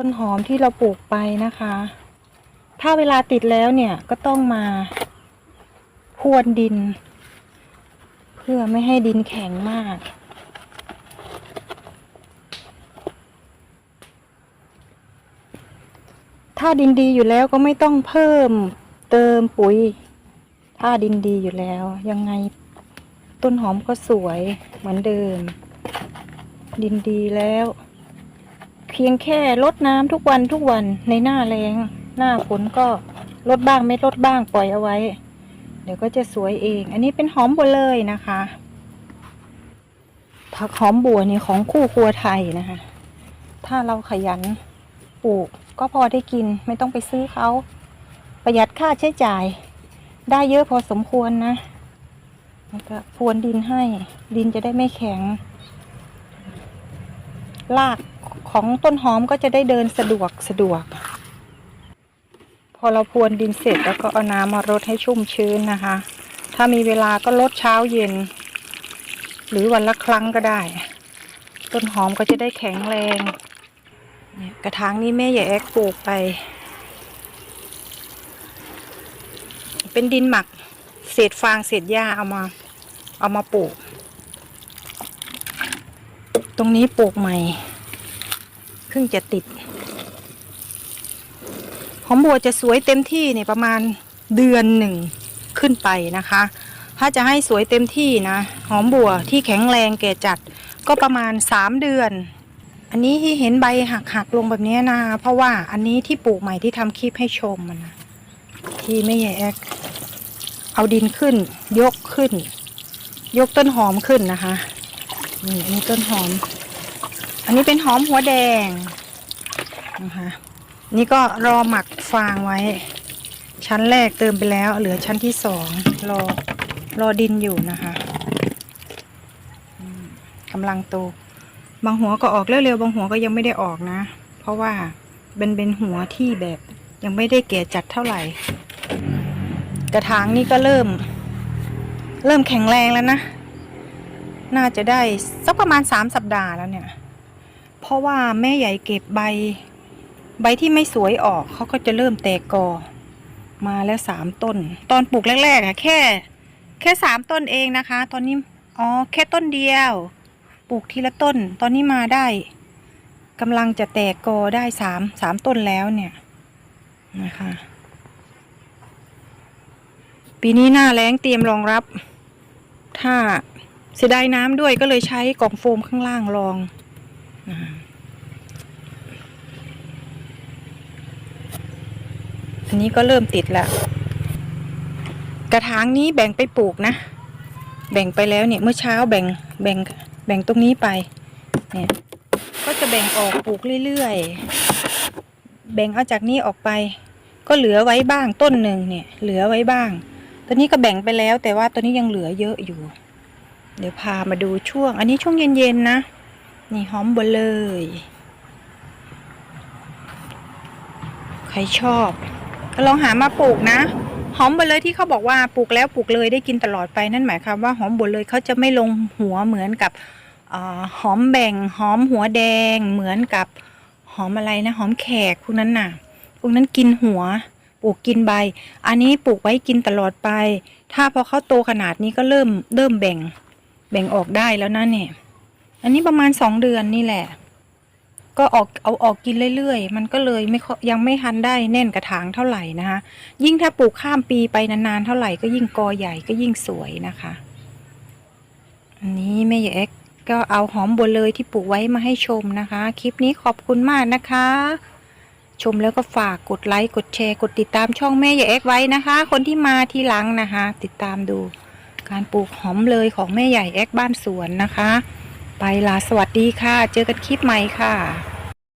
ต้นหอมที่เราปลูกไปนะคะ ถ้าเวลาติดแล้วเนี่ยก็ต้องมาพรวนดิน เพื่อไม่ให้ดินแข็งมากถ้าดินดีอยู่แล้วก็ไม่ต้องเพิ่มเติมปุ๋ย ถ้าดินดีอยู่แล้ว ยังไงต้นหอมก็สวยเหมือนเดิม ดินดีแล้ว พียงแค่ลดน้ำทุกวันทุกวันในหน้าแรงหน้าฝนก็ลดบ้างไม่ลดบ้างปล่อยเอาไว้ เดี๋ยวก็จะสวยเอง อันนี้เป็นหอมบัวเลยนะคะ ผักหอมบัวนี่ของคู่ครัวไทยนะคะ ถ้าเราขยันปลูกก็พอได้กินไม่ต้องไปซื้อเขาประหยัดค่าใช้จ่าย ได้เยอะพอสมควรนะแล้วก็พรวนดินให้ดินจะได้ไม่แข็ง รากของต้นหอมก็จะได้เดินสะดวกสะดวก พอเราพรวนดินเสร็จแล้วก็เอาน้ำมารดให้ชุ่มชื้นนะคะ ถ้ามีเวลาก็ลดเช้าเย็น หรือวันละครั้งก็ได้ ต้นหอมก็จะได้แข็งแรงเนี่ยกระถางนี้แม่ใหญ่แอกปลูกไป เป็นดินหมัก เศษฟางเศษหญ้าเอามา เอามาปลูก ตรงนี้ปลูกใหม่เพิ่งจะติด หอมบัวจะสวยเต็มที่เนี่ยประมาณเดือนหนึ่งขึ้นไปนะคะ ถ้าจะให้สวยเต็มที่นะหอมบัวที่แข็งแรงแก่จัดก็ประมาณสามเดือน อันนี้ที่เห็นใบหักหักๆลงแบบนี้นะ เพราะว่าอันนี้ที่ปลูกใหม่ที่ทำคลิปให้ชมมันนะที่ไม่ใหญ่แอกเอาดินขึ้น ยกขึ้น ยกต้นหอมขึ้นนะคะ นี่อันนี้ต้นหอม อันนี้เป็นหอมหัวแดงนะคะนี่ก็รอหมักฟางไว้ ชั้นแรกเติมไปแล้ว เหลือชั้นที่สองรอรอดินอยู่นะคะกำลังโตบางหัวก็ออกเร็วๆบางหัวก็ยังไม่ได้ออกนะ เพราะว่าเป็นเป็นหัวที่แบบยังไม่ได้แก่จัดเท่าไหร่ กระถางนี่ก็เริ่ม เริ่มแข็งแรงแล้วนะ น่าจะได้สักประมาณสามสัปดาห์แล้วเนี่ย เพราะว่าแม่ใหญ่เก็บใบ ใบที่ไม่สวยออกเขาก็จะเริ่มแตกกอ มาแล้วสามต้น ตอนปลูกแรกๆอะแค่ แค่สามต้นเองนะคะ ตอนนี้อ๋อแค่ต้นเดียว ปลูกทีละต้น ตอนนี้มาได้กำลังจะแตกกอได้สามสามต้นแล้วเนี่ยนะคะ ปีนี้หน้าแล้งเตรียมรองรับ ถ้า เสียดายน้ำด้วยก็เลยใช้กล่องโฟมข้างล่างรองอันนี้ก็เริ่มติดล้วกระถางนี้แบ่งไปปลูกนะ แบ่งไปแล้วเนี่ยเมื่อเช้าแบ่งแบ่งแบ่งตรงนี้ไป เนี่ย ก็จะแบ่งออกปลูกเรื่อยๆ แบ่งเอาจากนี้ออกไป ก็เหลือไว้บ้างต้นหนึ่งเนี่ย เหลือไว้บ้าง ตัวนี้ก็แบ่งไปแล้วแต่ว่าตัวนี้ยังเหลือเยอะอยู่ เดี๋ยวพามาดูช่วง อันนี้ช่วงเย็นๆนะ นี่หอมบลเลย ใครชอบ ก็ลองหามาปลูกนะ หอมบลเลยที่เขาบอกว่าปลูกแล้วปลูกเลยได้กินตลอดไปนั่นหมายความว่าหอมบลเลยเขาจะไม่ลงหัวเหมือนกับอหอมแบ่งหอมหัวแดง เหมือนกับหอมอะไรนะ หอมแขกพวกนั้นน่ะ พวกนั้นกินหัวปลูกกินใบ อันนี้ปลูกไว้กินตลอดไป ถ้าพอเขาโตขนาดนี้ก็เริ่มเริ่มแบ่ง บ่งออกได้แล้วนะเนี่ย อันนี้ประมาณสองเดือนนี่แหละ ก็ออกเอาออกกินเรื่อยๆ มันก็เลยไม่ยังไม่ทันได้แน่นกระถางเท่าไหร่นะคะยิ่งถ้าปลูกข้ามปีไปนานๆเท่าไหร่ก็ยิ่งกอใหญ่ก็ยิ่งสวยนะคะ อันนี้แม่ใหญ่เอ็กก็เอาหอมบัวเลยที่ปลูกไว้มาให้ชมนะคะ คลิปนี้ขอบคุณมากนะคะ ชมแล้วก็ฝากกดไลค์กดแชร์ กดติดตามช่องแม่ใหญ่เอ็กไว้นะคะ คนที่มาทีหลังนะคะ ติดตามดู การปลูกหอมเลยของแม่ใหญ่แอกบ้านสวนนะคะ ไปลาสวัสดีค่ะ เจอกันคลิปใหม่ค่ะ